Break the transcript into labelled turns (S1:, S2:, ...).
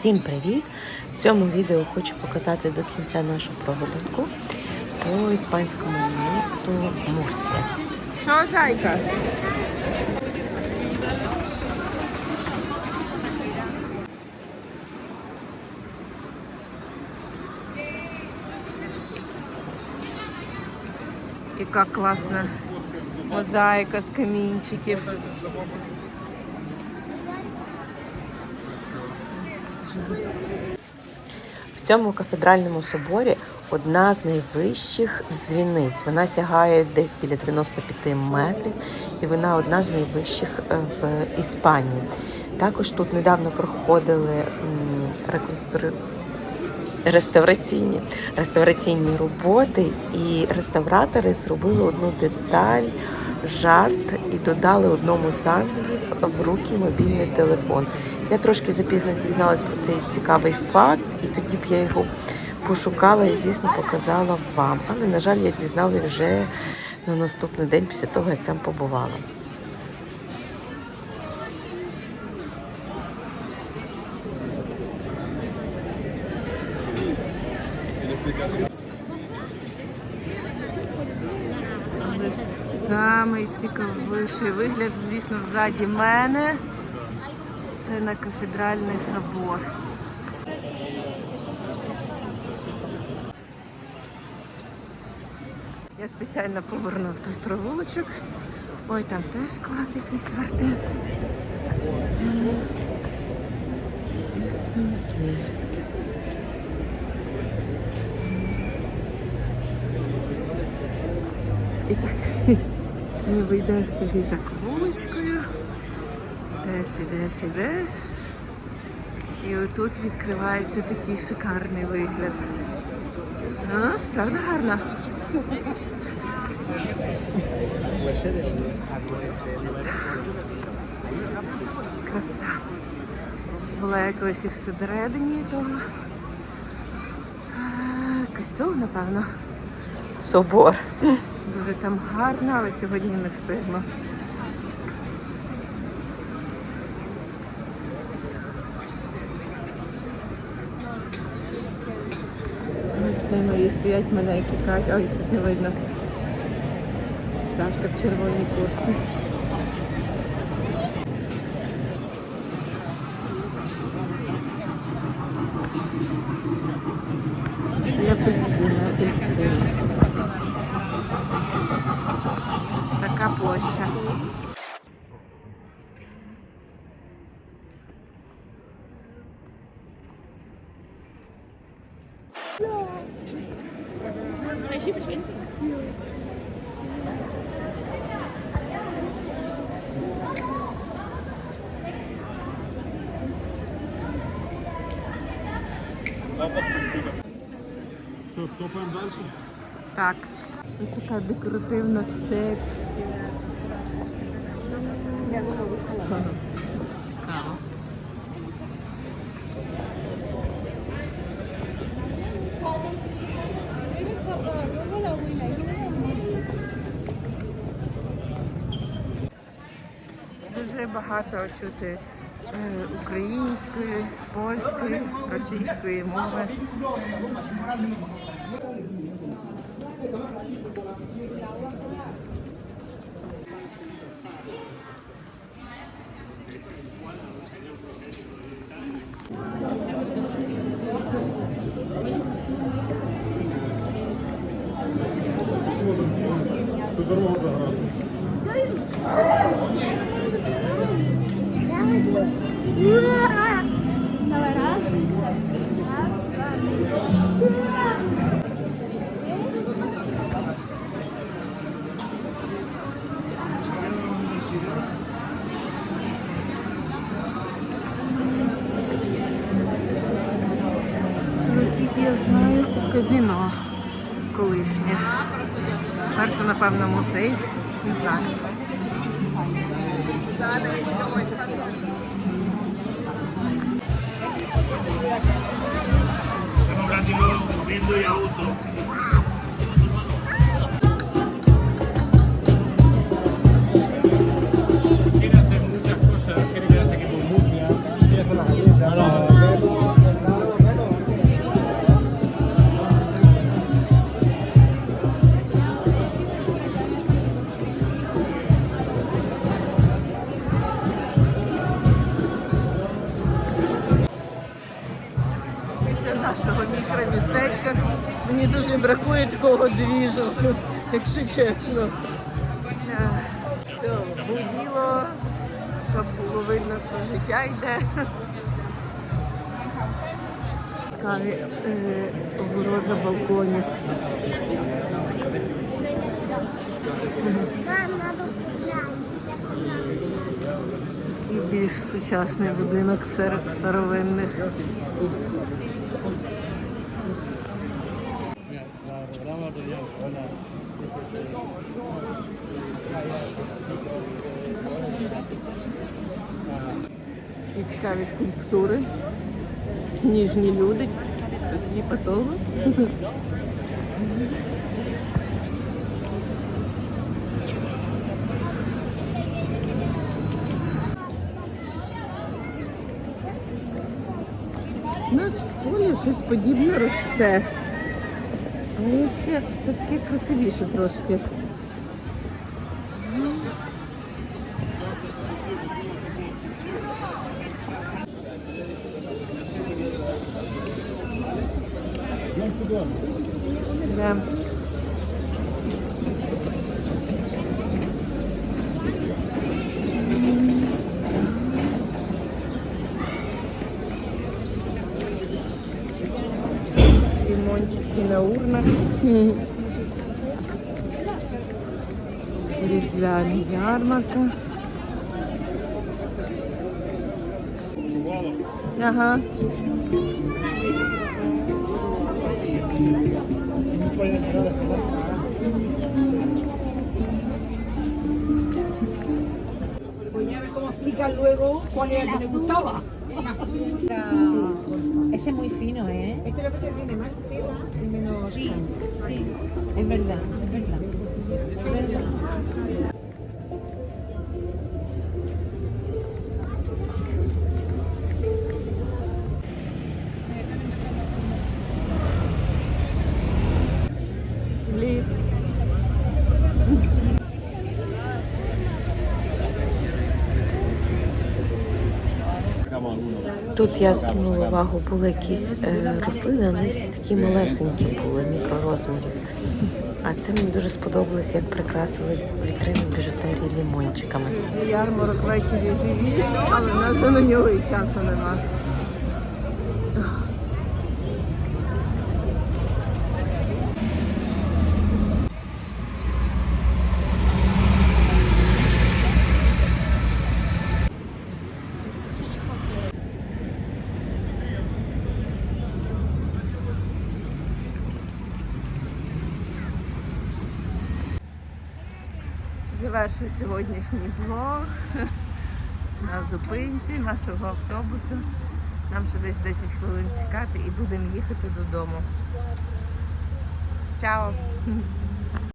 S1: Всім привіт! В цьому відео хочу показати до кінця нашу прогулянку по іспанському місту Мурсія.
S2: Що, зайка? Яка класна мозаїка з камінчиків.
S1: В цьому кафедральному соборі одна з найвищих дзвіниць. Вона сягає десь біля 95 метрів, і вона одна з найвищих е, в Іспанії. Також тут недавно проходили реконстру... реставраційні, реставраційні роботи, і реставратори зробили одну деталь, жарт і додали одному з ангелів в руки мобільний телефон. Я трошки запізно дізналась про цей цікавий факт, і тоді б я його пошукала і, звісно, показала вам. Але, на жаль, я дізналась вже на наступний день після того, як там побувала.
S2: Самий цікавіший вигляд, звісно, взаді мене. Це на кафедральний собор. Я спеціально повернув той провулочок. Ой, там теж клас якийсь вертеп. І так, ніби йдеш собі так вуличкою. Йдеш, ідеш, ідеш. І отут відкривається такий шикарний вигляд. А, правда гарно? Краса. Була я і всередині того. Костюм, напевно.
S1: Собор.
S2: Дуже там гарно, але сьогодні не встигла. Стоять мене і чекають. Ой, тут не видно. Пташка в червоній курці. Я апельсина, апельсина. Така площа.
S3: Що, топаємо далі?
S2: Так. Ось така декоративна цепь. Цікаво. Дуже багато чути е, української, польської, російської мови.
S3: Дорогу заграти.
S4: Давай раз.
S2: Я знаю, казино колишнє. Тепер то, напевно, музей. Не знаю.
S5: Siamo Se me habrán dicho, viendo
S2: y adultos. Мені дуже бракує такого двіжу, якщо чесно. Все, буділо, щоб було видно, що життя йде. Цікаві е, огорожа балконів. І більш сучасний будинок серед старовинних. І цікаві скульптури. Сніжні люди. Типа того. У нас в полі щось подібне росте. Це таке красивіше трошки. Да. Лимончики на урнах. Різдвяна ярмарка. Ага.
S6: Luego cuál era el que le gustaba.
S7: Ese es muy fino, ¿eh?
S6: Este parece que tiene más tela y menos
S7: Sí, sí. Es verdad, es verdad. Es verdad.
S1: Тут я звернула увагу, були якісь е, рослини, вони всі такі малесенькі були, мікророзмірів. А це мені дуже сподобалось, як прикрасили вітрину біжутерії лімончиками.
S2: Ярмарок ввечері живі, але на нього і часу нема. Завершую сьогоднішній блог на зупинці нашого автобусу. Нам ще десь 10 хвилин чекати і будемо їхати додому. Чао!